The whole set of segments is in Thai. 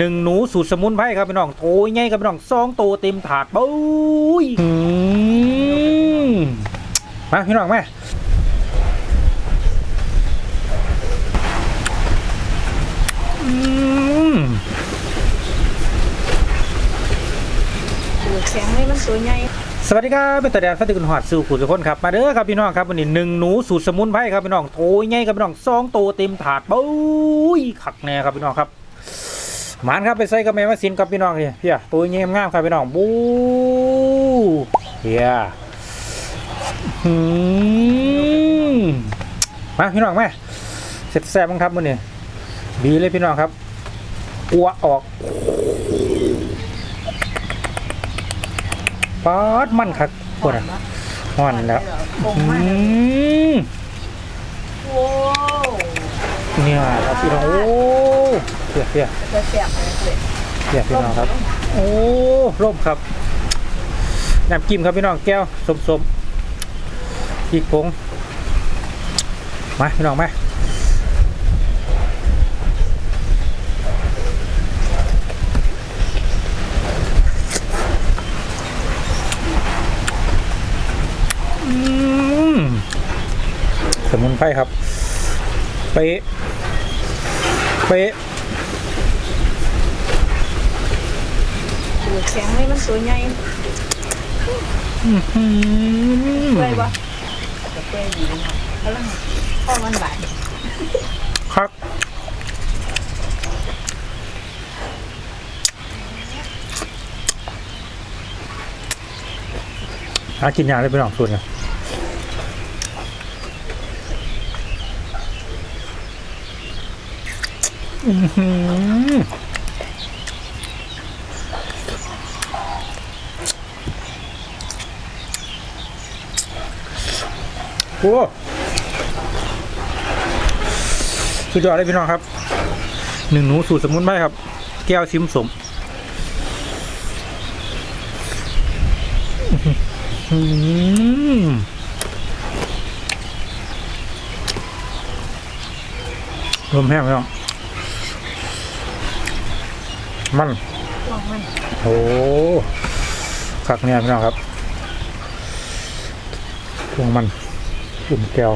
หนึ่งหนูสูตรสมุนไพรครับพี่น้องโอ้ยไงครับพี่น้องซองโตเต็มถาดปุ้ยอืมมาพี่น้องมาอืมดูดเสียงให้มันตัวใหญ่สวัสดีครับเป็นตาแดนฟัติกุลหอดสู่ขุสุคนครับมาเด้อครับพี่น้องครับวันนี้หนึ่งหนูสูตรสมุนไพรครับพี่น้องโอ้ยไงครับพี่น้องซองโตเต็มถาดปุ้ยขักแน่ครับพี่น้องครับ หมานครับไปใส่กับแม่มาสินกับพี่น้องเฮียเฮียตัวเงี้ยงามครับพี่น้องบูเฮียอืมมาพี่น้องมาเสร็จแซ่บบ้างครับมื้อนี้ดีเลยพี่น้องครับอัวออกป๊อดมันคักปวดอะห่อนแล้วคงอืมากเลยมโว้วเนี่ยครับพี่น้องโอ้ เพียเพียจะเสียบเลยเพียพี่น้องครับ โอ้ร่มครับน้ำจิ้มครับพี่น้องแก้วสมสมๆพริกผงมาพี่น้องมาอืมสมุนไพรครับ เป๊ะ เป๊ะ ดูดเสียงให้มันตัวใหญ่อืมเปื่อยปะจะเปื่อยดีนะกำลังพ่อมันบาดครับหากินยาได้ไปลองส่วนกันอื้อหือ โอ้สุดยอดเลยพี่น้องครับหนึ่งหนูสูตรสมุนไพรครับ แก้วชิมสมรวมแห้งพี่น้องมันลองมัน โอ้คักเนี่ยพี่น้องครับพวงมัน อุ่นแก้ว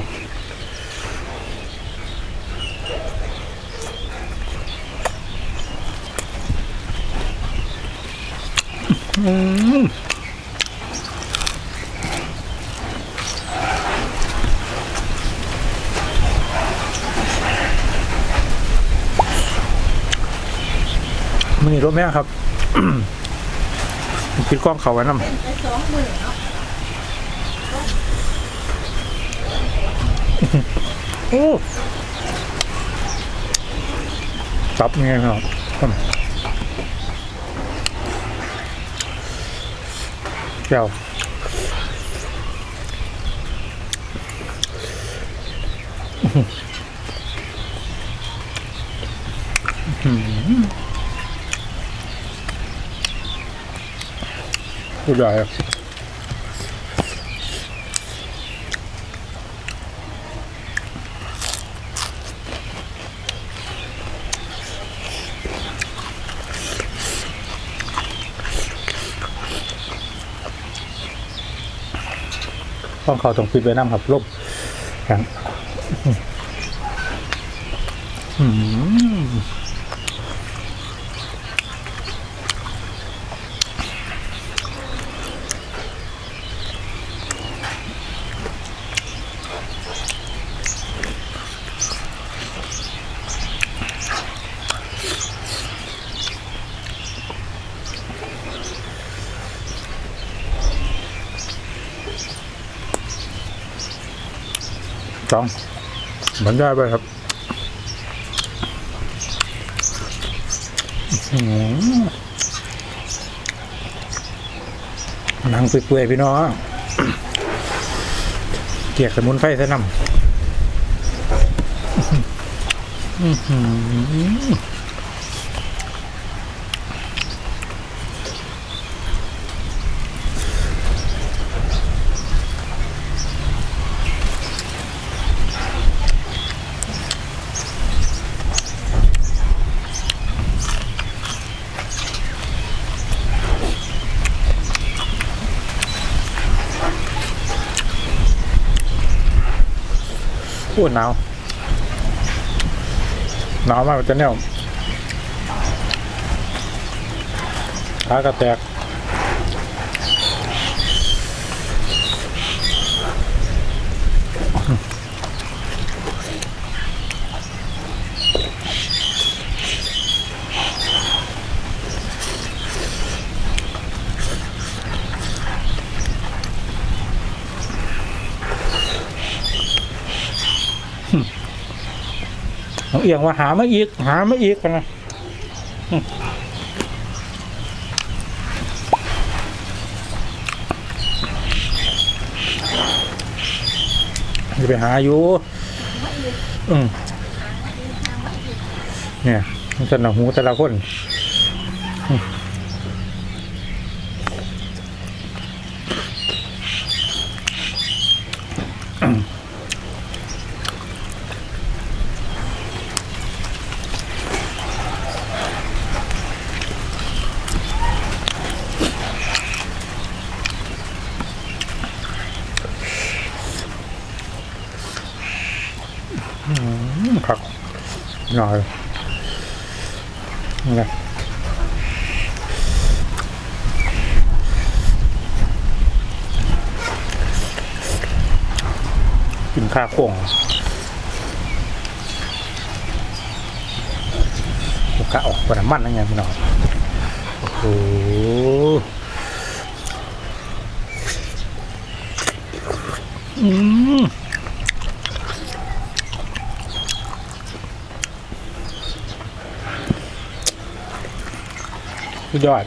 อืมมันนี่รถแม่ครับ คิดกล้องเขาไว้นำไอ้สองมือเนาะ โอ้ตับไงครับเจ้าสุดย ข้องเขาต้องปิดไว้น้ำครับลบแข็งอืม ต้องบรรยายไปครับนั่งเปื่อยๆพี่น้องเกียกสมุนไพรใส่น้ำ พูดหนาวหนาวมากจะเนี่ยขากระแตก อียงว่าหามาอีก หามาอีกกันนะจะไปหาอยู่ อืมเนี่ยมันจะหนัหูแต่ละคน หน่อยนะกินข้าวโค้งกะออกกว่าน้ำมันนั่นไงพี่น้องโอ้โหอืม สุดยอด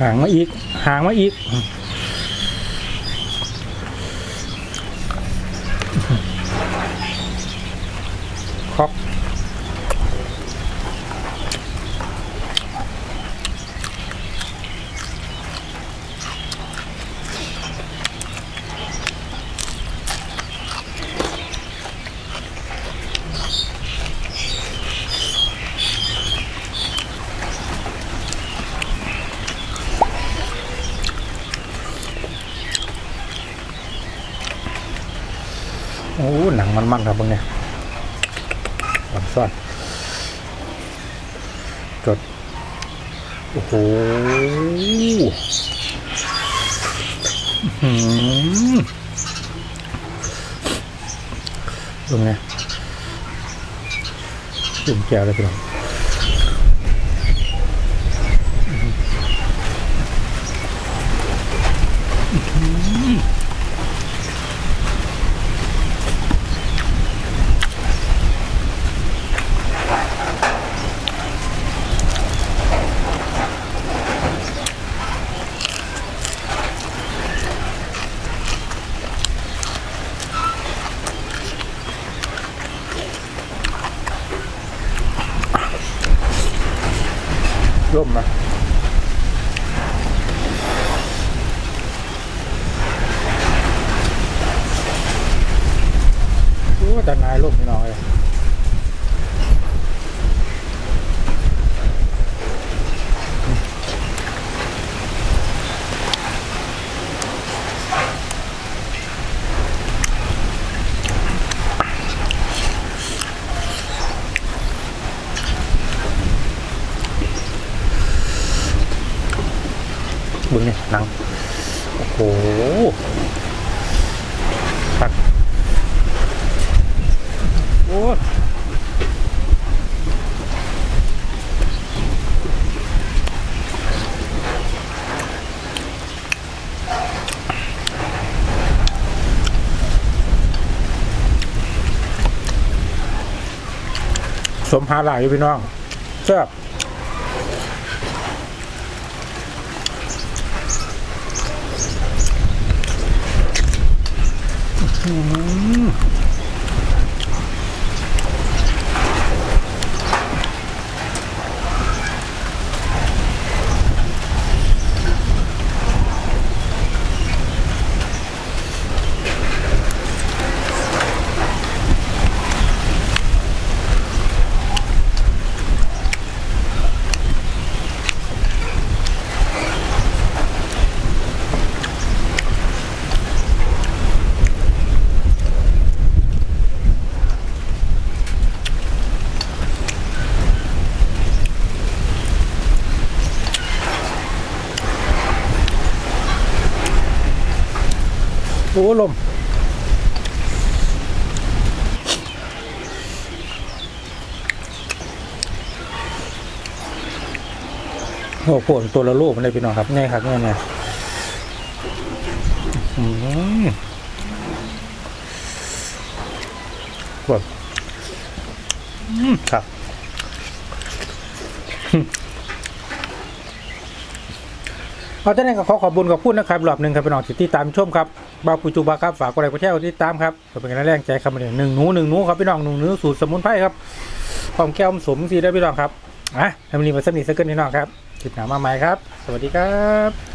ห่างมาอีก ห่างมาอีก คอก โอ้หนังมันๆครับพวกเนี้ยลำซ่อนจดโอ้โหอื้อหือตรงเนี้ยจุ่มแก้วเลยพี่น้อง ร่มนะโอ้แต่นายร่มพี่น้องเลยบึงเนี่ยหนัง โอ้โหตักโอ้ ส มหาหลายอยู่พี่น้องแซ่บอื้อ โอ้ลมโอ้โหตัวละลูกมันเลยพี่น้องครับนี่ครับนี่เนี่ยอืมกดอืมครับเอาท่านนี้ก็ขอขอบคุญขอบคุณนะครับรอบหนึ่งครับพี่น้องที่ติดตามชมครับ บาปูจูบาครับฝากกดไลค์กดแชร์กดติดตามครับเพื่อเป็นกำลังแรงใจครับวันนี้หนึ่งหนูหนึ่งหนูครับพี่น้องหนึ่งหนูสูตรสมุนไพรครับหอมแก้วสมสีได้พี่น้องครับอะทำนี้มาสนิดสักเกินพี่น้องครับติดหนามาใหม่ครับ สวัสดีครับ